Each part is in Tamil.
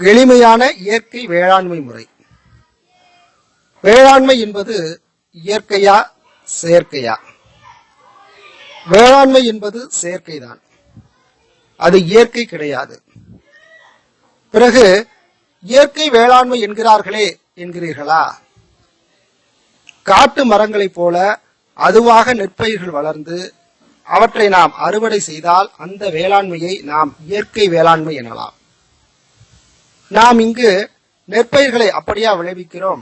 எளிமையான இயற்கை வேளாண்மை முறை. வேளாண்மை என்பது இயற்கையா செயற்கையா? வேளாண்மை என்பது செயற்கைதான். அது இயற்கை கிடையாது. பிறகு இயற்கை வேளாண்மை என்கிறார்களே என்கிறீர்களா? காட்டு மரங்களைப் போல அதுவாக நெற்பயிர்கள் வளர்ந்து அவற்றை நாம் அறுவடை செய்தால் அந்த வேளாண்மையை நாம் இயற்கை வேளாண்மை எனலாம். நாம் இங்கு நெற்பயிர்களை அப்படியா விளைவிக்கிறோம்.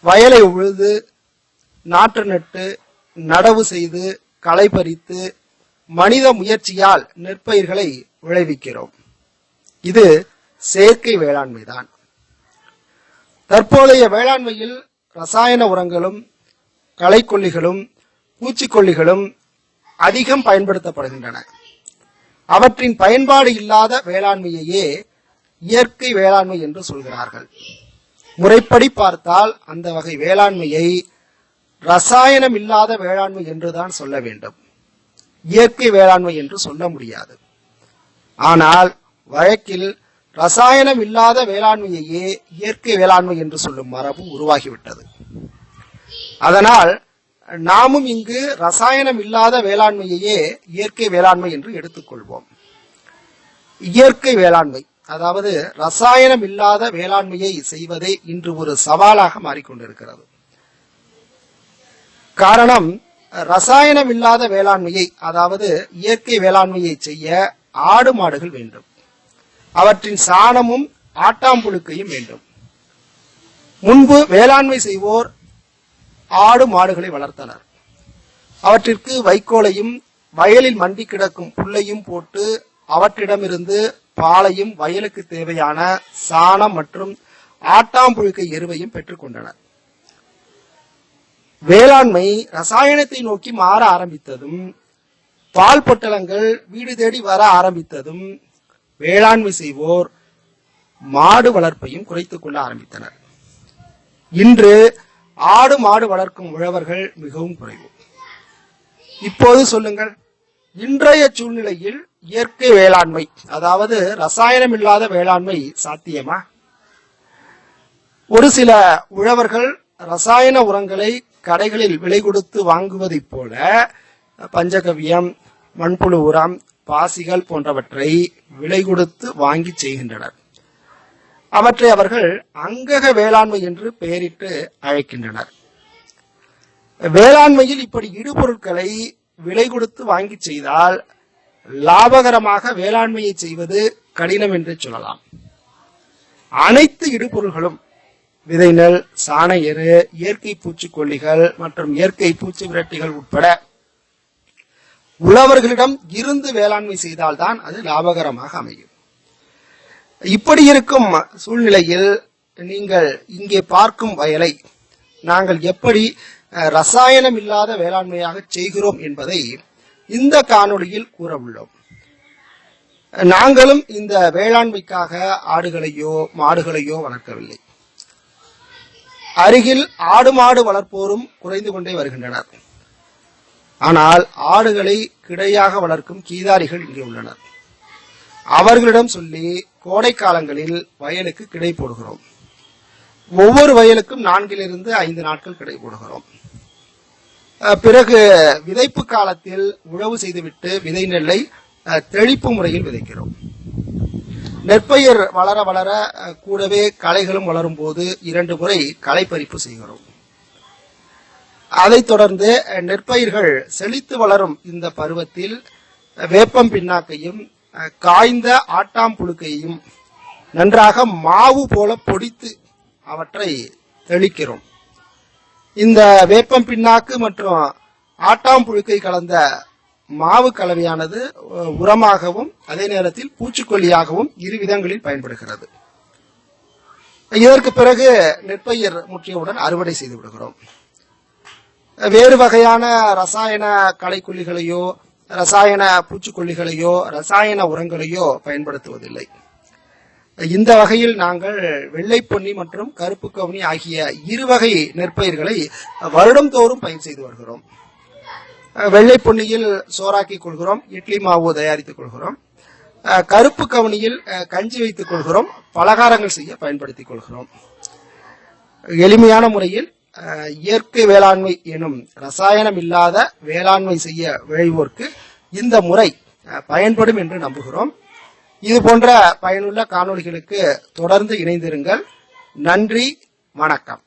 வயலை உழுது நாற்று நட்டு நடவு செய்து களை பறித்து மனித முயற்சியால் நெற்பயிர்களை விளைவிக்கிறோம். இது செயற்கை வேளாண்மைதான். தற்போதைய வேளாண்மையில் ரசாயன உரங்களும் களைக்கொல்லிகளும் பூச்சிக்கொல்லிகளும் அதிகம் பயன்படுத்தப்படுகின்றன. அவற்றின் பயன்பாடு இல்லாத வேளாண்மையையே இயற்கை வேளாண்மை என்று சொல்கிறார்கள். முறைப்படி பார்த்தால் அந்த வகை வேளாண்மையை ரசாயனம் இல்லாத வேளாண்மை என்றுதான் சொல்ல வேண்டும். இயற்கை வேளாண்மை என்று சொல்ல முடியாது. ஆனால் வழக்கில் ரசாயனம் இல்லாத வேளாண்மையையே இயற்கை வேளாண்மை என்று சொல்லும் மரபு உருவாகிவிட்டது. அதனால் நாமும் இங்கு ரசாயனம் இல்லாத வேளாண்மையையே இயற்கை வேளாண்மை என்று எடுத்துக்கொள்வோம். இயற்கை வேளாண்மை அதாவது ரசாயனம் இல்லாத வேளாண்மையை செய்வதே இன்று ஒரு சவாலாக மாறிக்கொண்டிருக்கிறது. காரணம் ரசாயனம் இல்லாத வேளாண்மையை அதாவது இயற்கை வேளாண்மையை செய்ய ஆடு மாடுகள் வேண்டும். அவற்றின் சாணமும் ஆட்டாம்புழுக்கையும் வேண்டும். முன்பு வேளாண்மை செய்வோர் ஆடு மாடுகளை வளர்த்தனர். அவற்றிற்கு வைக்கோலையும் வயலில் மண்டி கிடக்கும் புல்லையும் போட்டு அவற்றிடமிருந்து பாலையும் வயலுக்கு தேவையான சாணம் மற்றும் ஆட்டாம்புழுக்கை எருவையும் பெற்றுக்கொண்டனர் வேளாண்மை ரசாயனத்தை நோக்கி மாற ஆரம்பித்ததும் பால் பொட்டலங்கள் வீடு தேடி வர ஆரம்பித்ததும் வேளாண்மை செய்வோர் மாடு வளர்ப்பையும் குறைத்துக் கொள்ள ஆரம்பித்தனர். இன்று ஆடு மாடு வளர்க்கும் உழவர்கள் மிகவும் குறைவு. இப்போது சொல்லுங்கள் இன்றைய சூழ்நிலையில் இயற்கை வேளாண்மை அதாவது ரசாயனம் இல்லாத வேளாண்மை சாத்தியமா? ஒரு சில உழவர்கள் ரசாயன உரங்களை கடைகளில் விலை கொடுத்து வாங்குவதைப் போல பஞ்சகவியம் மண்புழு உரம் பாசிகள் போன்றவற்றை விலை கொடுத்து வாங்கி செய்கின்றனர். அவற்றை அவர்கள் அங்கக வேளாண்மை என்று பெயரிட்டு அழைக்கின்றனர். வேளாண்மையில் இப்படி இடுபொருட்களை விலை கொடுத்து வாங்கி செய்தால் லாபகரமாக வேளாண்மையை செய்வது கடினம் என்று சொல்லலாம். அனைத்து இடுபொருள்களும் விதை நெல் சாண எரு இயற்கை பூச்சிக்கொல்லிகள் மற்றும் இயற்கை பூச்சி விரட்டிகள் உட்பட உழவர்களிடம் இருந்து வேளாண்மை செய்தால்தான் அது லாபகரமாக அமையும். இப்படி இருக்கும் சூழ்நிலையில் நீங்கள் இங்கே பார்க்கும் வயலை நாங்கள் எப்படி ரசாயனம் இல்லாத வேளாண்மையாக செய்கிறோம் என்பதை இந்த காணொளியில் கூற உள்ளோம் நாங்களும் இந்த வேளாண்மைக்காக ஆடுகளையோ மாடுகளையோ வளர்க்கவில்லை. அருகில் ஆடு மாடு வளர்ப்போரும் குறைந்து கொண்டே வருகின்றனர். ஆனால் ஆடுகளை கிடையாக வளர்க்கும் கீதாரிகள் இங்கே உள்ளனர். அவர்களிடம் சொல்லி கோடை காலங்களில் வயலுக்கு கிடை போடுகிறோம். ஒவ்வொரு வயலுக்கும் நான்கிலிருந்து ஐந்து நாட்கள் கிடை போடுகிறோம். பிறகு விதைப்பு காலத்தில் உழவு செய்துவிட்டு விதை நெல்லை தெளிப்பு முறையில் விதைக்கிறோம். நெற்பயிர் வளர வளர கூடவே களைகளும் வளரும் போது இரண்டு முறை களை பறிப்பு செய்கிறோம். அதைத் தொடர்ந்து நெற்பயிர்கள் செழித்து வளரும் இந்த பருவத்தில் வேப்பம் பின்னாக்கையும் காய்ந்த ஆட்டாம் புழுக்கையும் நன்றாக மாவு போல பொடித்து அவற்றை தெளிக்கிறோம். இந்த வேப்பம் பின்னாக்கு மற்றும் ஆட்டாம் புழுக்கை கலந்த மாவு கலவையானது உரமாகவும் அதே நேரத்தில் பூச்சிக்கொல்லியாகவும் இரு விதங்களில் பயன்படுகிறது. இதற்கு பிறகு நெற்பயிர் முற்றியவுடன் அறுவடை செய்து விடுகிறோம். வேறு வகையான ரசாயன களைக்கொல்லிகளையோ ரசாயன பூச்சிக்கொல்லிகளையோ ரசாயன உரங்களையோ பயன்படுத்துவதில்லை. இந்த வகையில் நாங்கள் வெள்ளை பொன்னி மற்றும் கருப்பு கவுனி ஆகிய இரு வகை நெற்பயிர்களை வருடம் தோறும் பயிர் செய்து வருகிறோம். வெள்ளை பொன்னியில் சோறாக்கி கொள்கிறோம் இட்லி மாவு தயாரித்துக் கொள்கிறோம். கருப்பு கவுனியில் கஞ்சி வைத்துக் கொள்கிறோம் பலகாரங்கள் செய்ய பயன்படுத்திக் கொள்கிறோம். எளிமையான முறையில் இயற்கை வேளாண்மை எனும் ரசாயனம் இல்லாத வேளாண்மை செய்ய விழைவோர்க்கு இந்த முறை பயன்படும் என்று நம்புகிறோம். இது போன்ற பயனுள்ள காணொளிகளுக்கு தொடர்ந்து இணைந்திருங்கள். நன்றி வணக்கம்.